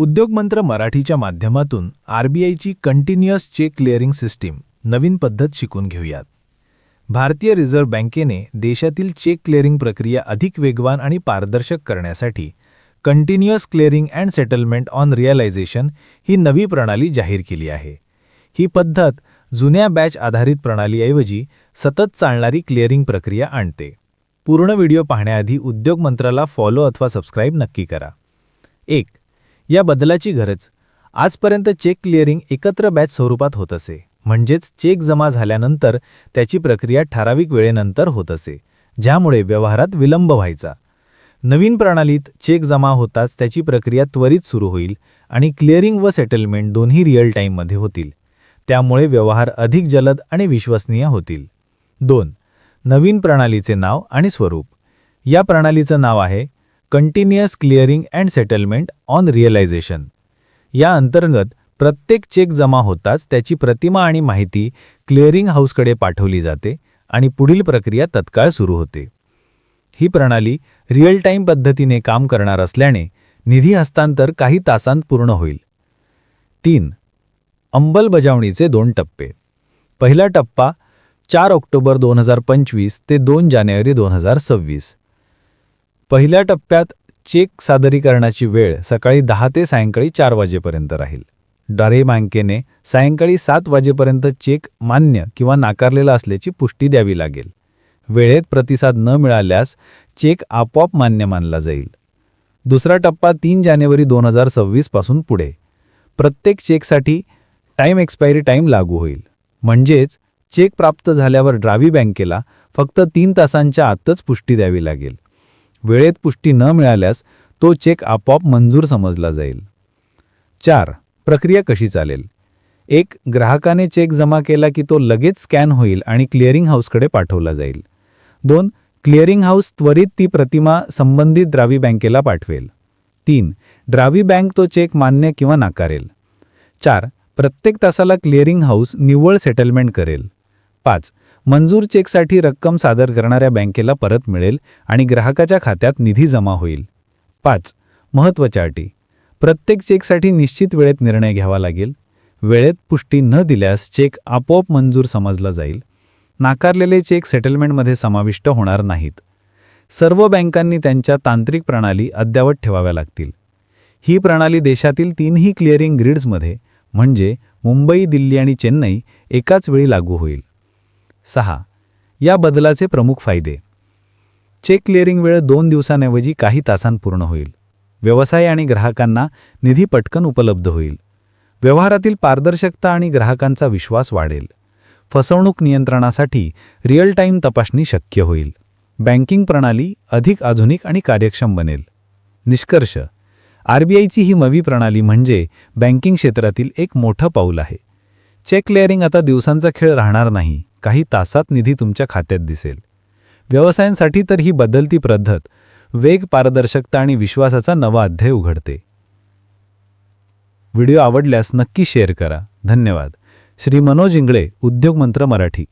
उद्योगमंत्र मराठीच्या माध्यमातून आरबीआयची कंटिन्युअस चेक क्लिअरिंग सिस्टीम नवीन पद्धत शिकून घेऊयात. भारतीय रिझर्व्ह बँकेने देशातील चेक क्लिअरिंग प्रक्रिया अधिक वेगवान आणि पारदर्शक करण्यासाठी continuous clearing and settlement on realisation ही नवी प्रणाली जाहीर केली आहे. ही पद्धत जुन्या बॅच आधारित प्रणालीऐवजी सतत चालणारी क्लिअरिंग प्रक्रिया आणते. पूर्ण व्हिडिओ पाहण्याआधी उद्योग मंत्राला फॉलो अथवा सबस्क्राईब नक्की करा. एक या बदलाची गरज. आजपर्यंत चेक क्लिअरिंग एकत्र बॅच स्वरूपात होत असे. म्हणजेच चेक जमा झाल्यानंतर त्याची प्रक्रिया ठराविक वेळेनंतर होत असे. ज्यामुळे व्यवहारात विलंब व्हायचा. नवीन प्रणालीत चेक जमा होताच त्याची प्रक्रिया त्वरित सुरू होईल आणि क्लिअरिंग व सेटलमेंट दोन्ही रिअल टाईममध्ये होतील. त्यामुळे व्यवहार अधिक जलद आणि विश्वसनीय होतील. दोन. नवीन प्रणालीचे नाव आणि स्वरूप. या प्रणालीचं नाव आहे continuous clearing and settlement on realisation या अंतर्गत प्रत्येक चेक जमा होताच त्याची प्रतिमा आणि माहिती क्लिअरिंग हाऊसकडे पाठवली जाते आणि पुढील प्रक्रिया तत्काळ सुरू होते. ही प्रणाली रिअल टाईम पद्धतीने काम करणार असल्याने निधी हस्तांतर काही तासांत पूर्ण होईल. तीन अंमलबजावणीचे दोन टप्पे. पहिला टप्पा चार ऑक्टोबर दोन हजार पंचवीस ते दोन जानेवारी दोन हजार सव्वीस. पहिल्या टप्प्यात चेक सादरीकरणाची वेळ सकाळी दहा ते सायंकाळी चार वाजेपर्यंत राहील. डारे बँकेने सायंकाळी सात वाजेपर्यंत चेक मान्य किंवा नाकारलेला असल्याची पुष्टी द्यावी लागेल. वेळेत प्रतिसाद न मिळाल्यास चेक आपोआप मान्य मानला जाईल. दुसरा टप्पा तीन जानेवारी दोन हजार सव्वीसपासून पुढे. प्रत्येक चेकसाठी टाईम एक्सपायरी टाईम लागू होईल. म्हणजेच चेक प्राप्त झाल्यावर ड्रावी बँकेला फक्त तीन तासांच्या आतच पुष्टी द्यावी लागेल. वेळेत पुष्टी न मिळाल्यास तो चेक आपोआप मंजूर समजला जाईल. चार प्रक्रिया कशी चालेल? एक ग्राहकाने चेक जमा केला की तो लगेच स्कॅन होईल आणि क्लिअरिंग हाऊसकडे पाठवला जाईल. दोन क्लिअरिंग हाऊस त्वरित ती प्रतिमा संबंधित द्रावी बँकेला पाठवेल. तीन द्रावी बँक तो चेक मान्य किंवा नाकारेल. चार प्रत्येक तासाला क्लिअरिंग हाऊस निव्वळ सेटलमेंट करेल. पाच. मंजूर चेकसाठी रक्कम सादर करणाऱ्या बँकेला परत मिळेल आणि ग्राहकाच्या खात्यात निधी जमा होईल. पाच. महत्त्वाच्या अटी. प्रत्येक चेकसाठी निश्चित वेळेत निर्णय घ्यावा लागेल. वेळेत पुष्टी न दिल्यास चेक आपोआप मंजूर समजला जाईल. नाकारलेले चेक सेटलमेंटमध्ये समाविष्ट होणार नाहीत. सर्व बँकांनी त्यांच्या तांत्रिक प्रणाली अद्यावत ठेवाव्या लागतील. ही प्रणाली देशातील तीनही क्लिअरिंग ग्रिड्समध्ये म्हणजे मुंबई दिल्ली आणि चेन्नई एकाच वेळी लागू होईल. सहा. या बदलाचे प्रमुख फायदे. चेक क्लिअरिंग वेळ दोन दिवसांऐवजी काही तासांत पूर्ण होईल. व्यवसाय आणि ग्राहकांना निधी पटकन उपलब्ध होईल. व्यवहारातील पारदर्शकता आणि ग्राहकांचा विश्वास वाढेल. फसवणूक नियंत्रणासाठी रिअल टाईम तपासणी शक्य होईल. बँकिंग प्रणाली अधिक आधुनिक आणि कार्यक्षम बनेल. निष्कर्ष. आरबीआयची ही नवी प्रणाली म्हणजे बँकिंग क्षेत्रातील एक मोठं पाऊल आहे. चेक क्लिअरिंग आता दिवसांचा खेळ राहणार नाही. काही तासात निधी तुमच्या खात्यात दिसेल. व्यवसायांसाठी तर ही बदलती पद्धत वेग पारदर्शकता आणि विश्वासाचा नवा अध्याय उघडते. व्हिडिओ आवडल्यास नक्की शेअर करा. धन्यवाद. श्री मनोज इंगळे उद्योग मंत्र मराठी.